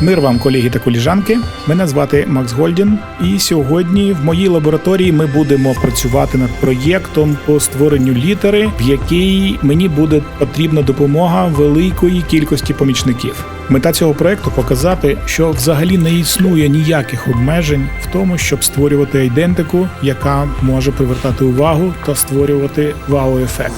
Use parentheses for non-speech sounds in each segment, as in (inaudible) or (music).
Мир вам, колеги та коліжанки. Мене звати Макс Гольдін, і сьогодні в моїй лабораторії ми будемо працювати над проєктом по створенню літери, в якій мені буде потрібна допомога великої кількості помічників. Мета цього проекту показати, що взагалі не існує ніяких обмежень в тому, щоб створювати айдентику, яка може привертати увагу та створювати вау-ефект.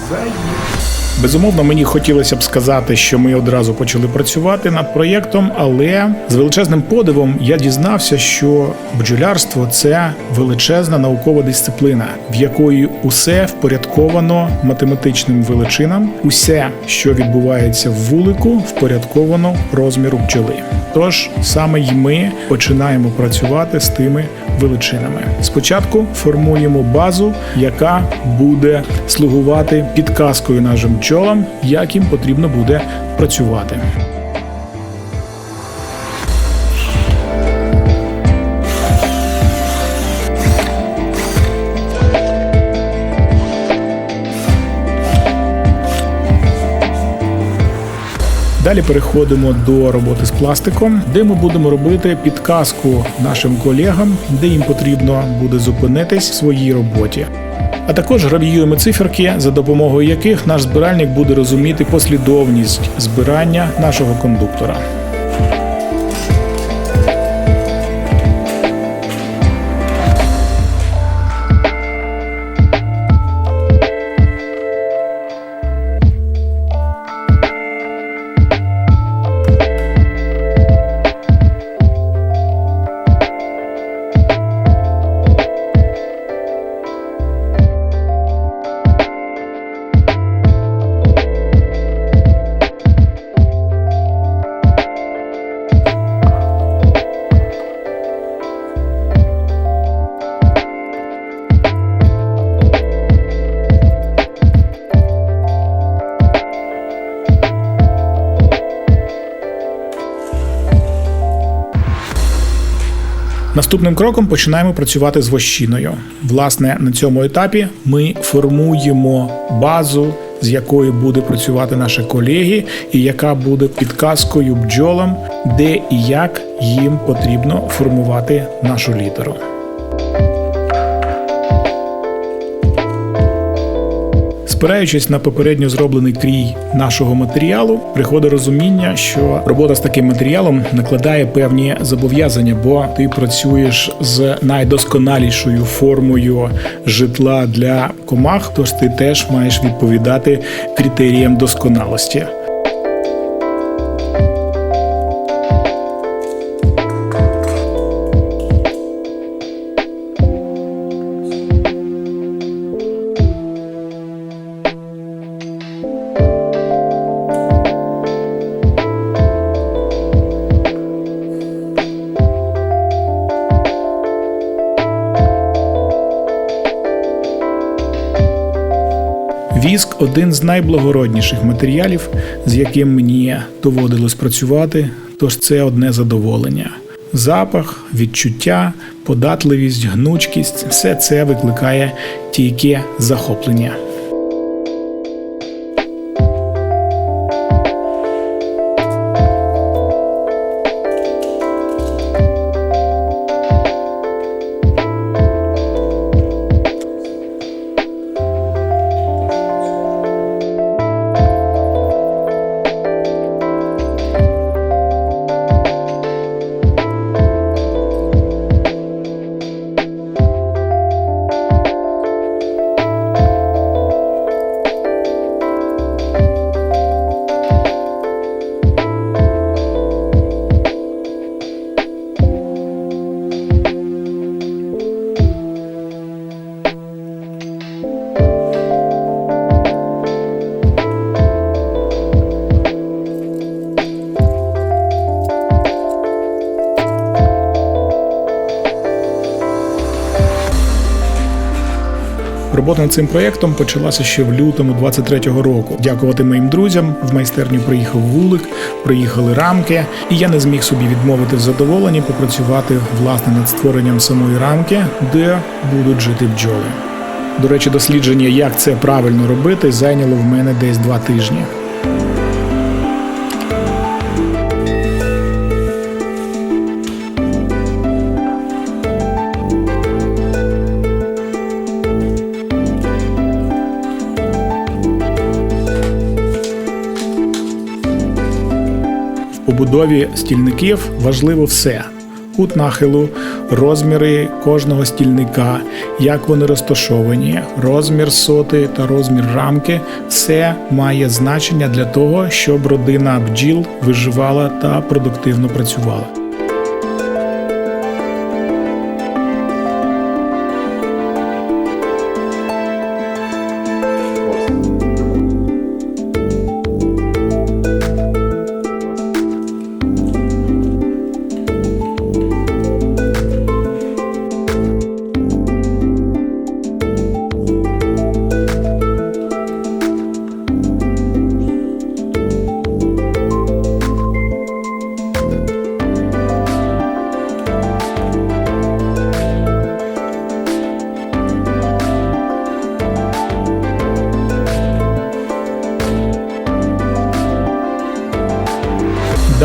Безумовно, мені хотілося б сказати, що ми одразу почали працювати над проєктом, але з величезним подивом я дізнався, що бджолярство це величезна наукова дисципліна, в якої усе впорядковано математичним величинам, усе, що відбувається в вулику, впорядковано розміру бджоли. Тож саме й ми починаємо працювати з тими величинами. Спочатку формуємо базу, яка буде слугувати підказкою нашим бджолам, як їм потрібно буде працювати. Далі переходимо до роботи з пластиком, де ми будемо робити підказку нашим колегам, де їм потрібно буде зупинитись в своїй роботі. А також гравіюємо циферки, за допомогою яких наш збиральник буде розуміти послідовність збирання нашого кондуктора. Наступним кроком починаємо працювати з вощиною. Власне, на цьому етапі ми формуємо базу, з якою буде працювати наші колеги, і яка буде підказкою бджолам, де і як їм потрібно формувати нашу літеру. Спираючись на попередньо зроблений крій нашого матеріалу, приходить розуміння, що робота з таким матеріалом накладає певні зобов'язання, бо ти працюєш з найдосконалішою формою житла для комах, тож ти теж маєш відповідати критеріям досконалості. Один з найблагородніших матеріалів, з яким мені доводилось працювати, тож це одне задоволення. Запах, відчуття, податливість, гнучкість все це викликає тільки захоплення. Робота над цим проєктом почалася ще в лютому 23-го року. Дякувати моїм друзям. В майстерню приїхав вулик, приїхали рамки, і я не зміг собі відмовити в задоволенні попрацювати власне над створенням самої рамки, де будуть жити бджоли. До речі, дослідження, як це правильно робити, зайняло в мене десь два тижні. Побудові стільників важливо все. Кут нахилу, розміри кожного стільника, як вони розташовані, розмір соти та розмір рамки все має значення для того, щоб родина бджіл виживала та продуктивно працювала.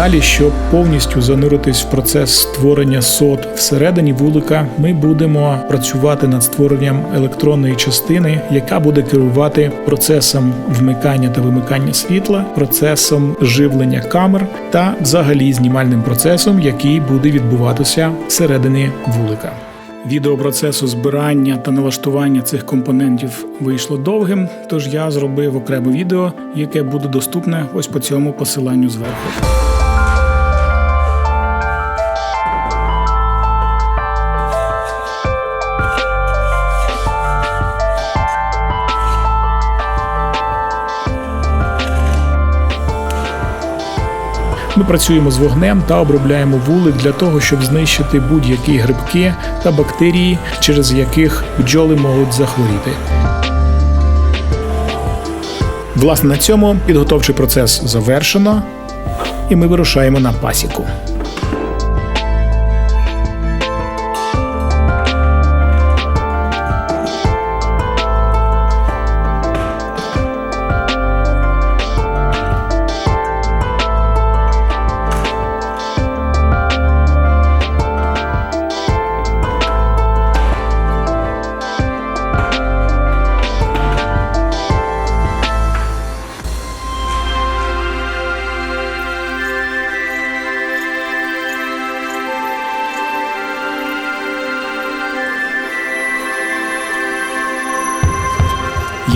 Далі, щоб повністю зануритись в процес створення сот всередині вулика, ми будемо працювати над створенням електронної частини, яка буде керувати процесом вмикання та вимикання світла, процесом живлення камер та взагалі знімальним процесом, який буде відбуватися всередині вулика. Відео процесу збирання та налаштування цих компонентів вийшло довгим, тож я зробив окреме відео, яке буде доступне ось по цьому посиланню зверху. Ми працюємо з вогнем та обробляємо вулик для того, щоб знищити будь-які грибки та бактерії, через яких бджоли можуть захворіти. Власне, на цьому підготовчий процес завершено, і ми вирушаємо на пасіку.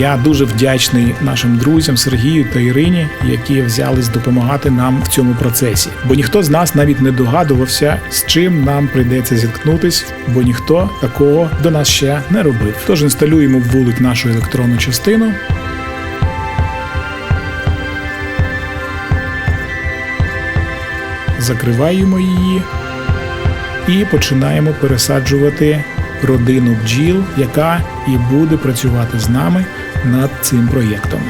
Я дуже вдячний нашим друзям Сергію та Ірині, які взялись допомагати нам в цьому процесі. Бо ніхто з нас навіть не догадувався, з чим нам прийдеться зіткнутись, бо ніхто такого до нас ще не робив. Тож інсталюємо в вулик нашу електронну частину. Закриваємо її і починаємо пересаджувати родину бджіл, яка і буде працювати з нами над цим проєктом.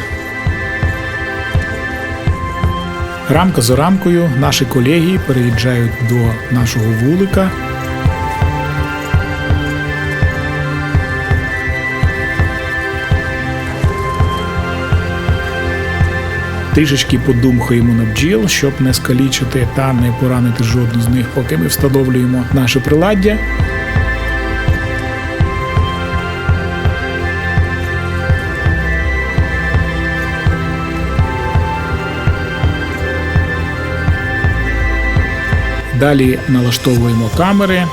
Рамка за рамкою наші колеги переїжджають до нашого вулика. Трішечки подумхаємо на бджіл, щоб не скалічити та не поранити жодну з них, поки ми встановлюємо наше приладдя. Далі налаштовуємо камери,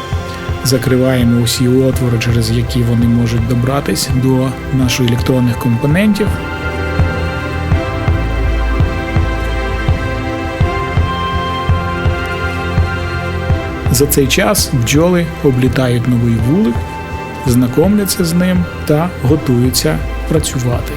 закриваємо усі отвори, через які вони можуть добратись до наших електронних компонентів. За цей час бджоли облітають новий вулик, знайомляться з ним та готуються працювати.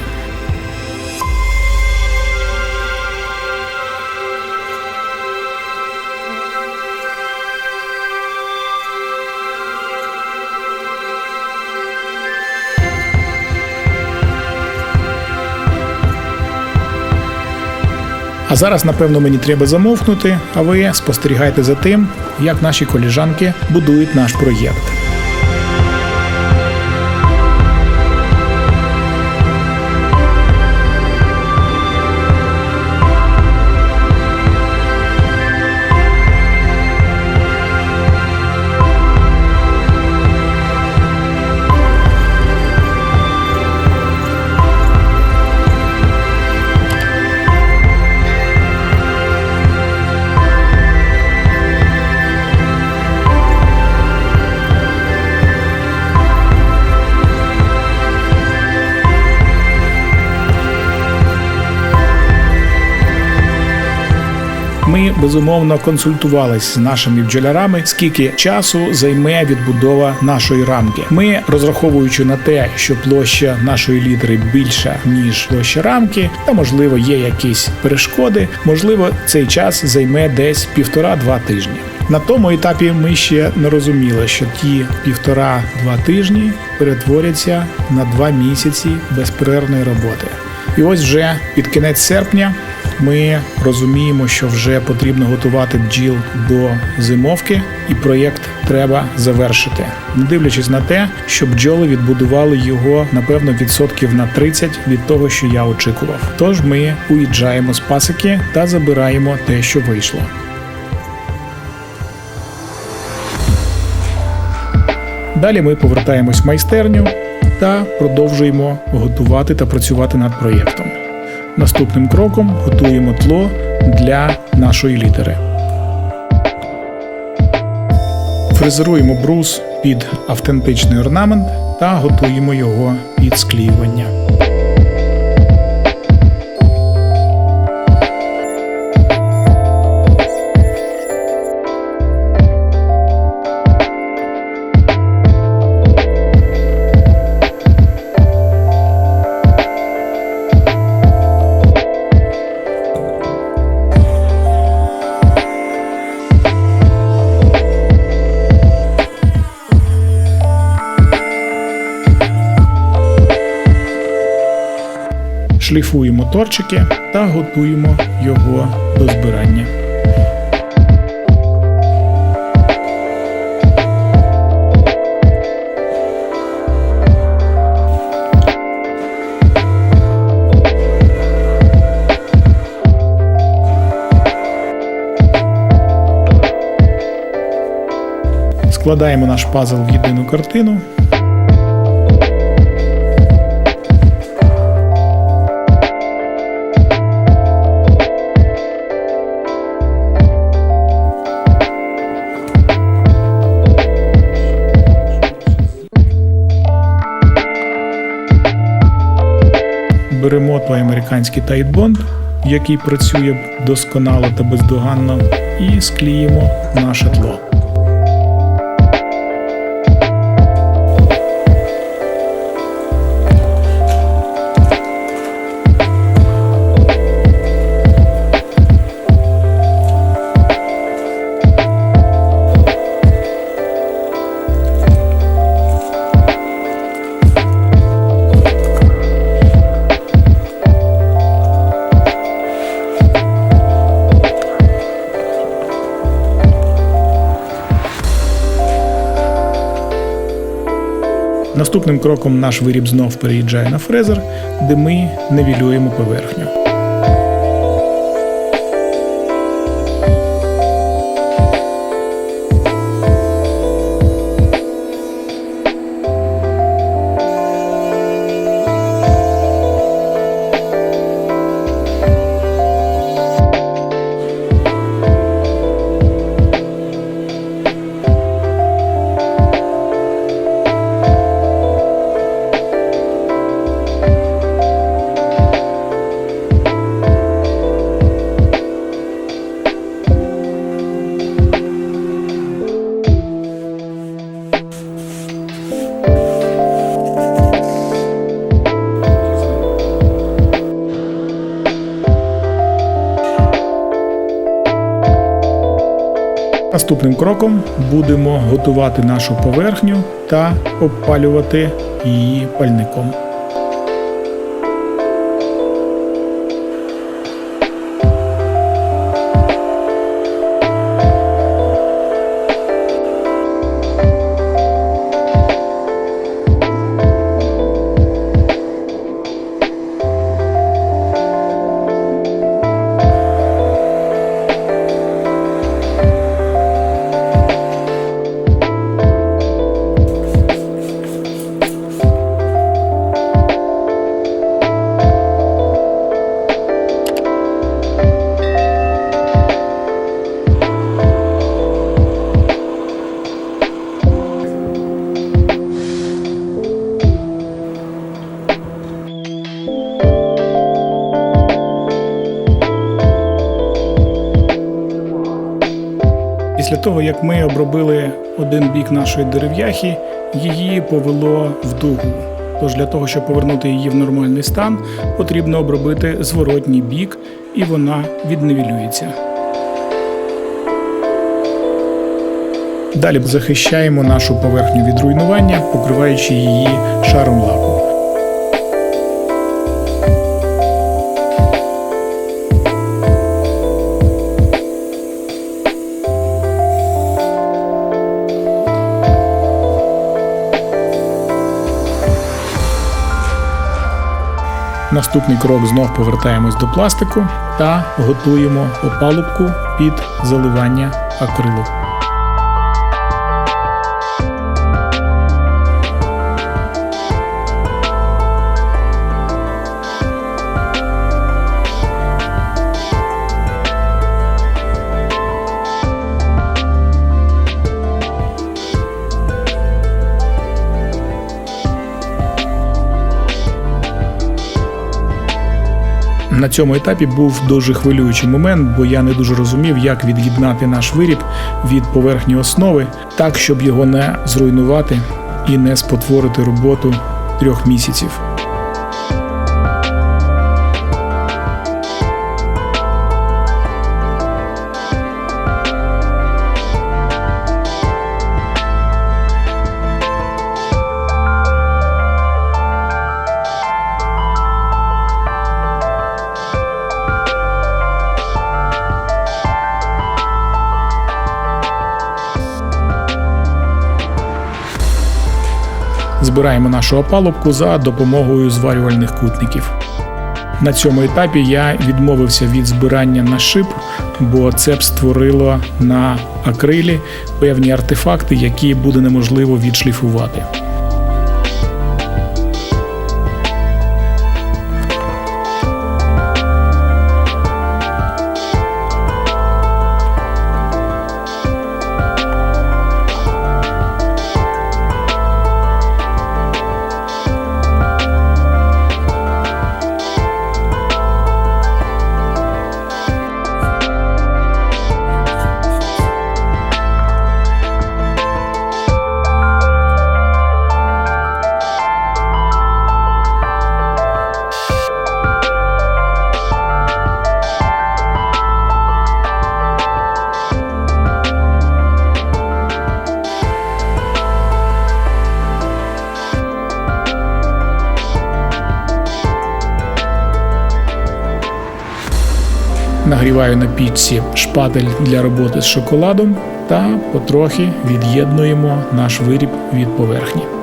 А зараз, напевно, мені треба замовкнути, а ви спостерігайте за тим, як наші коліжанки будують наш проєкт. Безумовно консультувалися з нашими бджолярами, скільки часу займе відбудова нашої рамки. Ми розраховуючи на те, що площа нашої літери більша ніж площа рамки, та можливо є якісь перешкоди. Можливо, цей час займе десь півтора-два тижні. На тому етапі ми ще не розуміли, що ті півтора-два тижні перетворяться на два місяці безперервної роботи. І ось вже під кінець серпня ми розуміємо, що вже потрібно готувати бджіл до зимовки, і проєкт треба завершити, не дивлячись на те, що бджоли відбудували його напевно відсотків на 30 від того, що я очікував. Тож ми уїжджаємо з пасики та забираємо те, що вийшло. Далі ми повертаємось в майстерню та продовжуємо готувати та працювати над проєктом. Наступним кроком готуємо тло для нашої літери. Фрезеруємо брус під автентичний орнамент та готуємо його під склеювання. Шліфуємо торчики та готуємо його до збирання. Складаємо наш пазл в єдину картину. Американський тайтбонд, який працює досконало та бездоганно, і склеїмо наше тло. Наступним кроком наш виріб знов переїжджає на фрезер, де ми невілюємо поверхню. Кроком будемо готувати нашу поверхню та обпалювати її пальником. Як ми обробили один бік нашої дерев'яхи, її повело в дугу. Тож для того, щоб повернути її в нормальний стан, потрібно обробити зворотній бік, і вона відневілюється. Далі захищаємо нашу поверхню від руйнування, покриваючи її шаром лаку. Наступний крок знов повертаємось до пластику та готуємо опалубку під заливання акрилу. На цьому етапі був дуже хвилюючий момент, бо я не дуже розумів, як від'єднати наш виріб від поверхні основи, так щоб його не зруйнувати і не спотворити роботу трьох місяців. Збираємо нашу опалубку за допомогою зварювальних кутників. На цьому етапі я відмовився від збирання на шип, бо це б створило на акрилі певні артефакти, які буде неможливо відшліфувати. Пічці шпатель для роботи з шоколадом та потрохи від'єднуємо наш виріб від поверхні.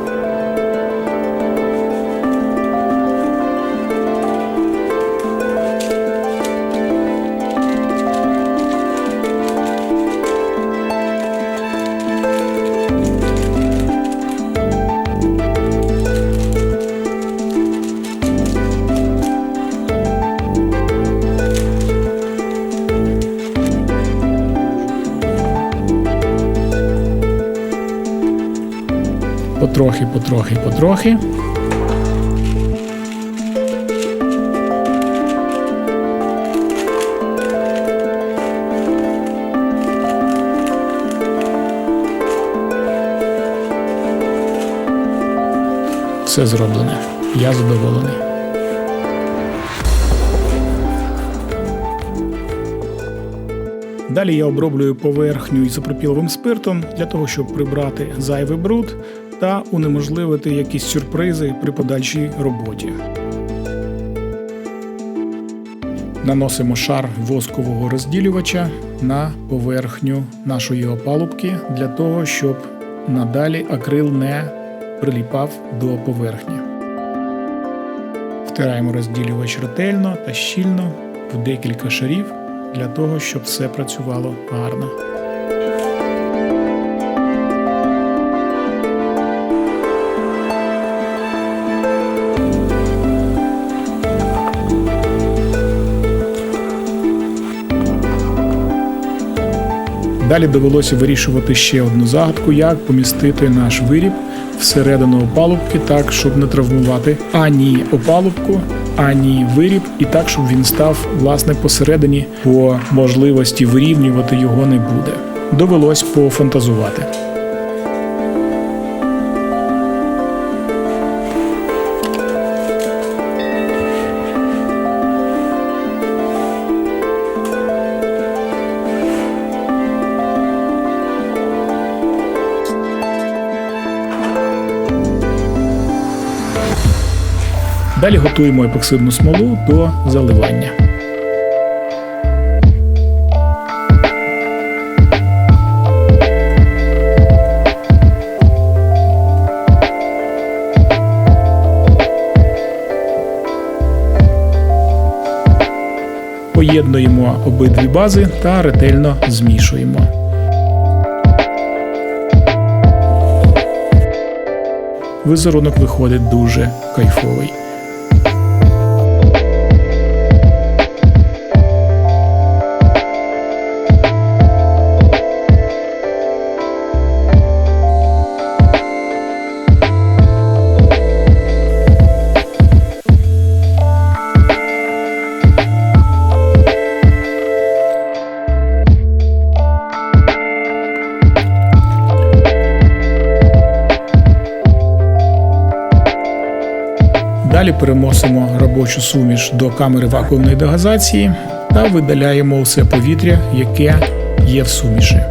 Потрохи, потрохи, потрохи. Все зроблене. Я задоволений. Далі я оброблюю поверхню ізопропіловим спиртом для того, щоб прибрати зайвий бруд та унеможливити якісь сюрпризи при подальшій роботі. Наносимо шар воскового розділювача на поверхню нашої опалубки для того, щоб надалі акрил не приліпав до поверхні. Втираємо розділювач ретельно та щільно в декілька шарів для того, щоб все працювало гарно. Далі довелося вирішувати ще одну загадку, як помістити наш виріб всередину опалубки так, щоб не травмувати ані опалубку, ані виріб, і так, щоб він став власне посередині, бо можливості вирівнювати його не буде. довелось пофантазувати. Далі готуємо епоксидну смолу до заливання. Поєднуємо обидві бази та ретельно змішуємо. Візерунок виходить дуже кайфовий. Переносимо робочу суміш до камери вакуумної дегазації та видаляємо все повітря, яке є в суміші.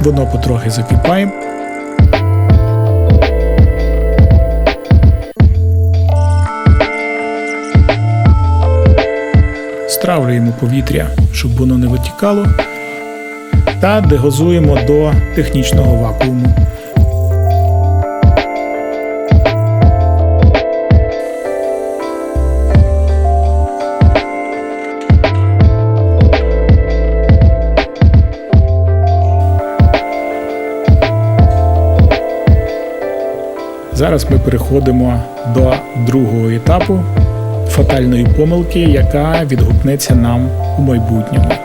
Воно потрохи закипає. Стравлюємо повітря, щоб воно не витікало, та дегазуємо до технічного вакууму. Зараз ми переходимо до другого етапу фатальної помилки, яка відгукнеться нам у майбутньому.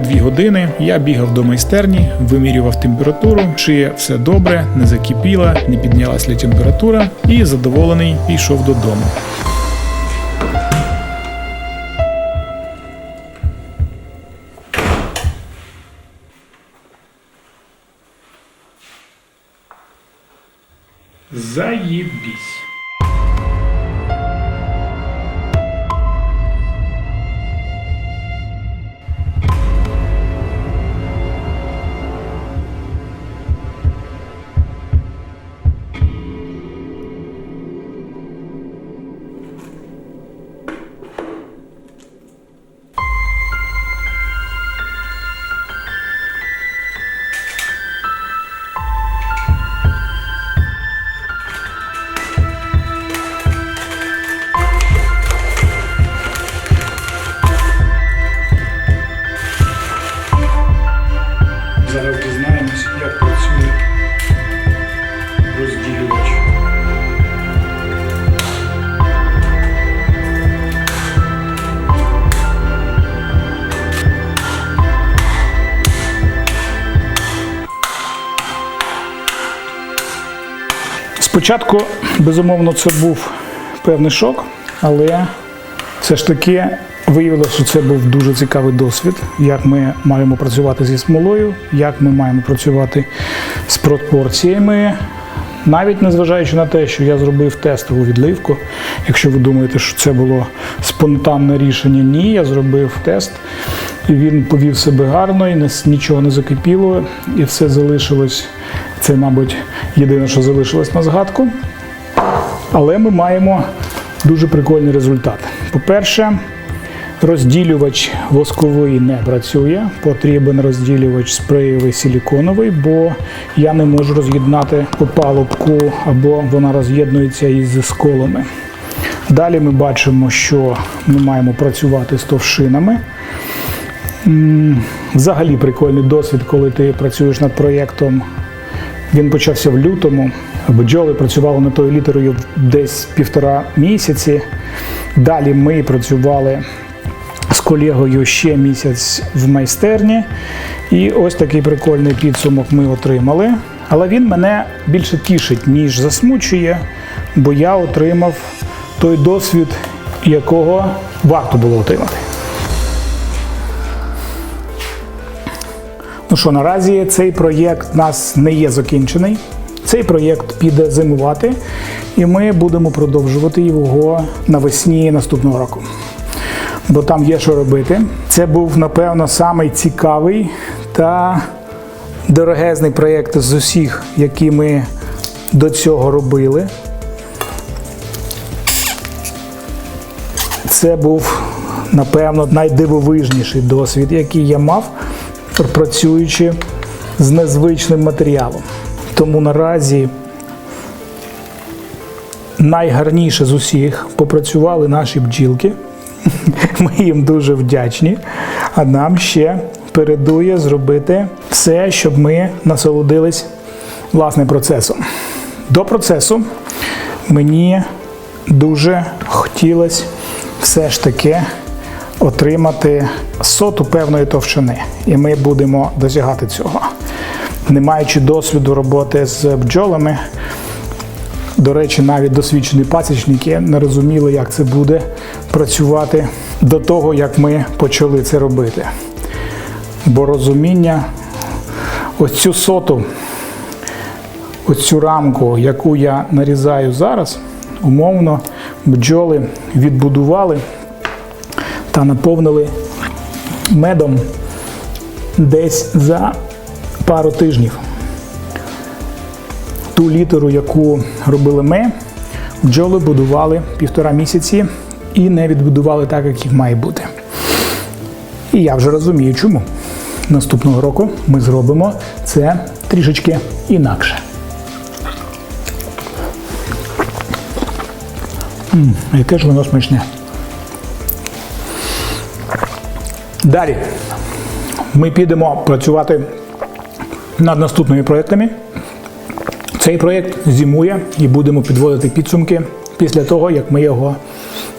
Півтори-дві години я бігав до майстерні, вимірював температуру, чи все добре, не закипіла, не піднялась ли температура, і задоволений пішов додому. Спочатку, безумовно, це був певний шок, але все ж таки виявилося, що це був дуже цікавий досвід, як ми маємо працювати зі смолою, як ми маємо працювати з пропорціями. Навіть незважаючи на те, що я зробив тестову відливку. Якщо ви думаєте, що це було спонтанне рішення, ні, я зробив тест, і він повів себе гарно, і нічого не закипіло, і все залишилось. Це, мабуть, єдине, що залишилось на згадку. Але ми маємо дуже прикольний результат. По-перше, розділювач восковий не працює. Потрібен розділювач спреєвий силіконовий, бо я не можу роз'єднати опалубку або вона роз'єднується із сколами. Далі ми бачимо, що ми маємо працювати з товшинами. Взагалі прикольний досвід, коли ти працюєш над проєктом. Він почався в лютому. Бджоли працювали над тою літерою десь півтора місяці. Далі ми працювали з колегою ще місяць в майстерні. І ось такий прикольний підсумок ми отримали. Але він мене більше тішить, ніж засмучує, бо я отримав той досвід, якого варто було отримати. Ну що, наразі цей проєкт у нас не є закінчений. Цей проєкт піде зимувати, і ми будемо продовжувати його навесні наступного року. Бо там є що робити. Це був, напевно, самий цікавий та дорогезний проєкт з усіх, які ми до цього робили. Це був, напевно, найдивовижніший досвід, який я мав, працюючи з незвичним матеріалом. Тому наразі найгарніше з усіх попрацювали наші бджілки. (laughs) Ми їм дуже вдячні. А нам ще передує зробити все, щоб ми насолодились власне процесом. До процесу мені дуже хотілося все ж таки отримати соту певної товщини. І ми будемо досягати цього. Не маючи досвіду роботи з бджолами, до речі, навіть досвідчені пасічники не розуміли, як це буде працювати до того, як ми почали це робити. Бо розуміння, ось цю соту, ось цю рамку, яку я нарізаю зараз, умовно бджоли відбудували та наповнили медом десь за пару тижнів. Ту літеру, яку робили ми, бджоли будували півтора місяці і не відбудували так, як їх має бути. І я вже розумію, чому. Наступного року ми зробимо це трішечки інакше. М, яке ж воно смачне. Далі ми підемо працювати над наступними проектами. Цей проєкт зимує і будемо підводити підсумки після того, як ми його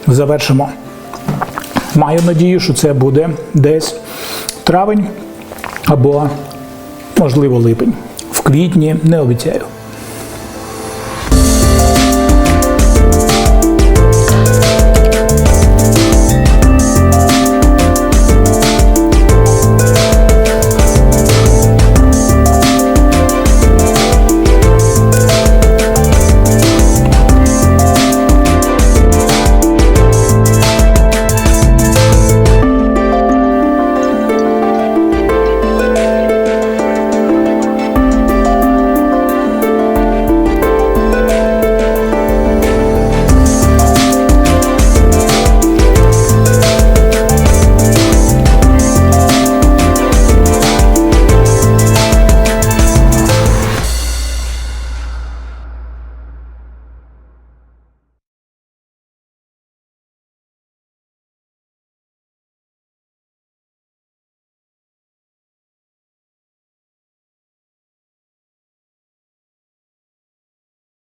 завершимо. Маю надію, що це буде десь травень або, можливо, липень. В квітні не обіцяю.